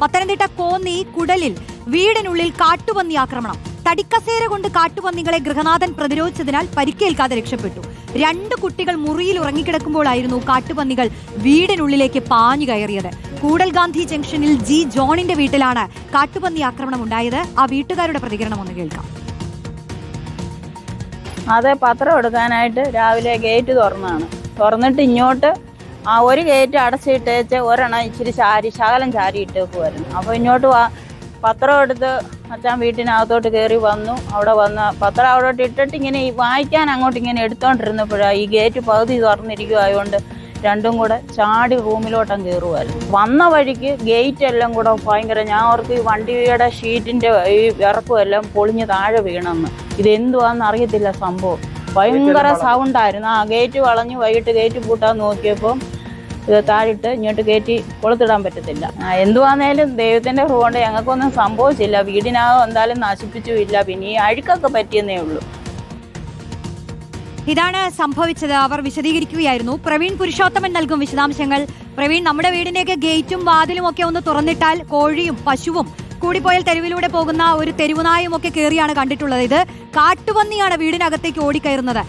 പത്തനംതിട്ട കോന്നി കുടലിൽ വീടിനുള്ളിൽ കാട്ടുപന്നി ആക്രമണം. തടിക്കസേര കൊണ്ട് കാട്ടുപന്നികളെ ഗൃഹനാഥൻ പ്രതിരോധിച്ചതിനാൽ പരിക്കേൽക്കാതെ രക്ഷപ്പെട്ടു. രണ്ട് കുട്ടികൾ മുറിയിൽ ഉറങ്ങിക്കിടക്കുമ്പോഴായിരുന്നു കാട്ടുപന്നികൾ വീടിനുള്ളിലേക്ക് പാഞ്ഞു കയറിയത്. കൂടൽഗാന്ധി ജംഗ്ഷനിൽ ജി ജോണിന്റെ വീട്ടിലാണ് കാട്ടുപന്നി ആക്രമണം ഉണ്ടായത് ആ വീട്ടുകാരുടെ പ്രതികരണം ഒന്ന് കേൾക്കാം. അതെ പത്രം എടുക്കാനായിട്ട് രാവിലെ ഗേറ്റ് തുറന്നാണ് തുറന്നിട്ട് ഇങ്ങോട്ട് ആ ഒരു ഗേറ്റ് അടച്ചിട്ടേച്ച് ഒരെണ്ണം ഇച്ചിരി ചാരി ശകലം ചാരി ഇട്ടേക്കുമായിരുന്നു അപ്പോൾ ഇങ്ങോട്ട് വാ പത്രം എടുത്ത് അച്ഛൻ വീട്ടിനകത്തോട്ട് കയറി വന്നു. അവിടെ വന്ന് പത്രം അവിടോട്ട് ഇട്ടിട്ട് ഇങ്ങനെ വായിക്കാൻ അങ്ങോട്ട് ഇങ്ങനെ എടുത്തോണ്ടിരുന്നപ്പോഴാണ് ഈ ഗേറ്റ് പകുതി തുറന്നിരിക്കുമായതുകൊണ്ട് രണ്ടും കൂടെ ചാടി റൂമിലോട്ടം കയറുമായിരുന്നു വന്ന വഴിക്ക് ഗേറ്റ് എല്ലാം കൂടെ ഭയങ്കര ഞാൻ ഓർക്ക് ഈ വണ്ടിയുടെ ഷീറ്റിന്റെ ഈ ഇറക്കും എല്ലാം പൊളിഞ്ഞ് താഴെ വീണെന്ന്. ഇതെന്തുവാന്ന് അറിയത്തില്ല സംഭവം. ഭയങ്കര സൗണ്ടായിരുന്നു ആ ഗേറ്റ് വളഞ്ഞു വൈകിട്ട് ഗേറ്റ് പൂട്ടാൻ നോക്കിയപ്പോൾ ഇത് താഴിട്ട് ഇങ്ങോട്ട് കയറ്റി കൊളുത്തിടാൻ പറ്റത്തില്ല. എന്തുവാന്നേലും ദൈവത്തിന്റെ കൊണ്ട് ഞങ്ങൾക്കൊന്നും സംഭവിച്ചില്ല. വീടിനകം എന്തായാലും നശിപ്പിച്ചുമില്ല. പിന്നെ ഈ അഴുക്കൊക്കെ പറ്റിയെന്നേ ഉള്ളൂ. ഇതാണ് സംഭവിച്ചത്. അവർ വിശദീകരിക്കുകയായിരുന്നു. പ്രവീൺ പുരുഷോത്തമൻ നൽകും വിശദാംശങ്ങൾ. പ്രവീൺ നമ്മുടെ വീടിന്റെയൊക്കെ ഗേറ്റും വാതിലും ഒക്കെ ഒന്ന് തുറന്നിട്ടാൽ കോഴിയും പശുവും കൂടിപ്പോയാൽ തെരുവിലൂടെ പോകുന്ന ഒരു തെരുവുനായും ഒക്കെ കയറിയാണ് കണ്ടിട്ടുള്ളത്. ഇത് കാട്ടുപന്നിയാണ് വീടിനകത്തേക്ക് ഓടിക്കയറുന്നത്.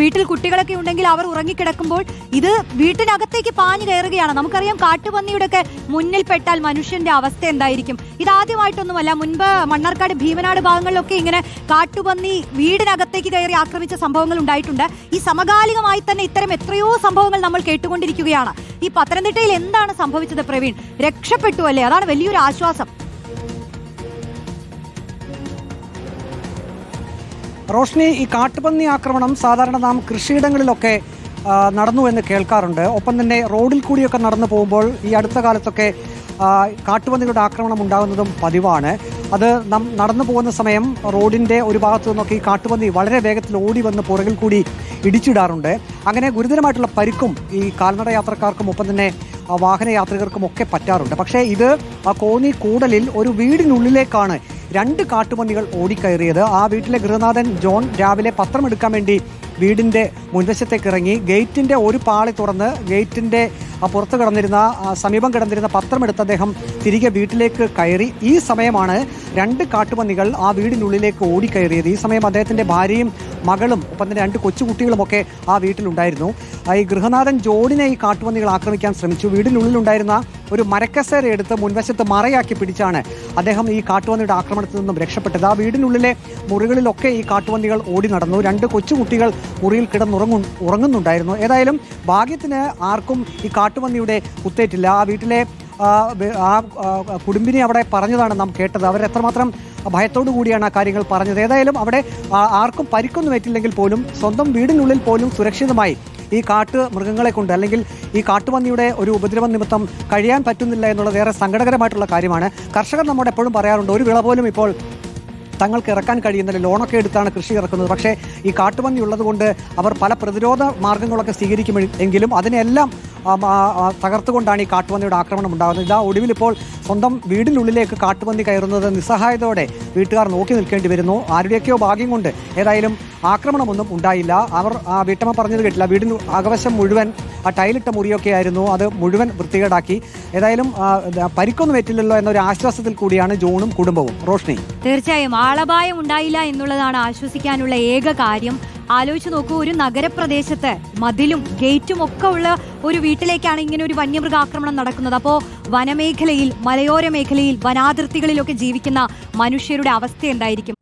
വീട്ടിൽ കുട്ടികളൊക്കെ ഉണ്ടെങ്കിൽ അവർ ഉറങ്ങിക്കിടക്കുമ്പോൾ ഇത് വീട്ടിനകത്തേക്ക് പാഞ്ഞു കയറുകയാണ്. നമുക്കറിയാം കാട്ടുപന്നിയുടെ ഒക്കെ മുന്നിൽ പെട്ടാൽ മനുഷ്യന്റെ അവസ്ഥ എന്തായിരിക്കും? ഇതാദ്യമായിട്ടൊന്നുമല്ല മുൻപ് മണ്ണാർക്കാട് ഭീമനാട് ഭാഗങ്ങളിലൊക്കെ ഇങ്ങനെ കാട്ടുപന്നി വീടിനകത്തേക്ക് കയറി ആക്രമിച്ച സംഭവങ്ങൾ ഉണ്ടായിട്ടുണ്ട്. ഈ സമകാലികമായി തന്നെ ഇത്തരം എത്രയോ സംഭവങ്ങൾ നമ്മൾ കേട്ടുകൊണ്ടിരിക്കുകയാണ്. ഈ പത്തനംതിട്ടയിൽ എന്താണ് സംഭവിച്ചത് പ്രവീൺ? രക്ഷപ്പെട്ടു അല്ലേ? അതാണ് വലിയൊരു ആശ്വാസം. റോഷ്നി ഈ കാട്ടുപന്നി ആക്രമണം സാധാരണ നാം കൃഷിയിടങ്ങളിലൊക്കെ നടന്നു എന്ന് കേൾക്കാറുണ്ട്. ഒപ്പം തന്നെ റോഡിൽ കൂടിയൊക്കെ നടന്നു പോകുമ്പോൾ ഈ അടുത്ത കാലത്തൊക്കെ കാട്ടുപന്നികളുടെ ആക്രമണം ഉണ്ടാകുന്നതും പതിവാണ്. അത് നാം നടന്നു പോകുന്ന സമയം റോഡിന്റെ ഒരു ഭാഗത്തു നിന്നൊക്കെ ഈ കാട്ടുപന്നി വളരെ വേഗത്തിൽ ഓടി വന്ന് പുറകിൽ കൂടി ഇടിച്ചിടാറുണ്ട്. അങ്ങനെ ഗുരുതരമായിട്ടുള്ള പരിക്കും ഈ കാൽനട യാത്രക്കാർക്കും ഒപ്പം തന്നെ ആ, വാഹന യാത്രികർക്കും ഒക്കെ പറ്റാറുണ്ട്. പക്ഷേ ഇത് ആ കോന്നി കൂടലിൽ ഒരു വീടിനുള്ളിലേക്കാണ് രണ്ട് കാട്ടുപന്നികൾ ഓടിക്കയറിയത്. ആ വീട്ടിലെ ഗൃഹനാഥൻ ജോൺ രാവിലെ പത്രമെടുക്കാൻ വേണ്ടി വീടിന്റെ മുൻവശത്തേക്ക് ഇറങ്ങി ഗേറ്റിന്റെ ഒരു പാളി തുറന്ന് ഗേറ്റിന്റെ പുറത്ത് കിടന്നിരുന്ന സമീപം കിടന്നിരുന്ന പത്രമെടുത്ത് അദ്ദേഹം തിരികെ വീട്ടിലേക്ക് കയറി. ഈ സമയമാണ് രണ്ട് കാട്ടുപന്നികൾ ആ വീടിനുള്ളിലേക്ക് ഓടിക്കയറിയത്. ഈ സമയം അദ്ദേഹത്തിന്റെ ഭാര്യയും മകളും ഒപ്പം തന്നെ രണ്ട് കൊച്ചുകുട്ടികളുമൊക്കെ ആ വീട്ടിലുണ്ടായിരുന്നു. ഈ ഗൃഹനാഥൻ ജോണിനെ ഈ കാട്ടുപന്നികൾ ആക്രമിക്കാൻ ശ്രമിച്ചു. വീടിനുള്ളിലുണ്ടായിരുന്ന ഒരു മരക്കസേര എടുത്ത് മുൻവശത്ത് മറയാക്കി പിടിച്ചാണ് അദ്ദേഹം ഈ കാട്ടുപന്നിയുടെ ആക്രമണത്തിൽ നിന്നും രക്ഷപ്പെട്ടത്. ആ വീടിനുള്ളിലെ മുറികളിലൊക്കെ ഈ കാട്ടുപന്നികൾ ഓടി നടന്നു. രണ്ട് കൊച്ചുകുട്ടികൾ മുറിയിൽ കിടന്നുറങ്ങു ഉറങ്ങുന്നുണ്ടായിരുന്നു. ഏതായാലും ഭാഗ്യത്തിന് ആർക്കും ഈ കാട്ടുപന്നിയുടെ കുത്തേറ്റില്ല. ആ വീട്ടിലെ ആ, കുടുംബിനെ അവിടെ പറഞ്ഞതാണ് നാം കേട്ടത്. അവർ എത്രമാത്രം ഭയത്തോടു കൂടിയാണ് ആ കാര്യങ്ങൾ പറഞ്ഞത്. ഏതായാലും അവിടെ ആർക്കും പരിക്കൊന്നും ഏറ്റില്ലെങ്കിൽ പോലും സ്വന്തം വീടിനുള്ളിൽ പോലും സുരക്ഷിതമായി ഈ കാട്ട് മൃഗങ്ങളെ കൊണ്ട് അല്ലെങ്കിൽ ഈ കാട്ടുപന്നിയുടെ ഒരു ഉപദ്രവം നിമിത്തം കഴിയാൻ പറ്റുന്നില്ല എന്നുള്ളത് ഏറെ സങ്കടകരമായിട്ടുള്ള കാര്യമാണ്. കർഷകർ നമ്മോട് എപ്പോഴും പറയാറുണ്ട് ഒരു വിള പോലും ഇപ്പോൾ തങ്ങൾക്ക് ഇറക്കാൻ കഴിയുന്ന ലോണൊക്കെ എടുത്താണ് കൃഷി ഇറക്കുന്നത്. പക്ഷേ ഈ കാട്ടുപന്നി ഉള്ളതുകൊണ്ട് അവർ പല പ്രതിരോധ മാർഗങ്ങളൊക്കെ സ്വീകരിക്കും എങ്കിലും അതിനെല്ലാം തകർത്തുകൊണ്ടാണ് ഈ കാട്ടുപന്നിയുടെ ആക്രമണം ഉണ്ടാകുന്നത്. ഇതാ ഒടുവിൽ ഇപ്പോൾ സ്വന്തം വീടിനുള്ളിലേക്ക് കാട്ടുപന്നി കയറുന്നത് നിസ്സഹായതോടെ വീട്ടുകാർ നോക്കി നിൽക്കേണ്ടി വരുന്നു. ആരുടെയൊക്കെയോ ഭാഗ്യം കൊണ്ട് ഏതായാലും ആക്രമണമൊന്നും ഉണ്ടായില്ല. അവർ ആ വീട്ടമ്മ പറഞ്ഞത് കേട്ടില്ല. വീടിന് അകവശം മുഴുവൻ ആ ടൈലിട്ട മുറിയൊക്കെ ആയിരുന്നു. അത് മുഴുവൻ വൃത്തികേടാക്കി. ഏതായാലും പരിക്കൊന്നും ഏറ്റില്ലല്ലോ എന്നൊരു ആശ്വാസത്തിൽ കൂടിയാണ് ജോണും കുടുംബവും. റോഷ്നി. തീർച്ചയായും ആളപായം ഉണ്ടായില്ല എന്നുള്ളതാണ് ആശ്വസിക്കാനുള്ള ഏക കാര്യം. ആലോചിച്ച് നോക്കൂ ഒരു നഗരപ്രദേശത്ത് മതിലും ഗേറ്റും ഒക്കെ ഉള്ള ഒരു വീട്ടിലേക്കാണ് ഇങ്ങനെ ഒരു വന്യമൃഗാക്രമണം നടക്കുന്നത്. അപ്പോൾ വനമേഖലയിൽ മലയോര മേഖലയിൽ വനാതിർത്തികളിലൊക്കെ ജീവിക്കുന്ന മനുഷ്യരുടെ അവസ്ഥ എന്തായിരിക്കും?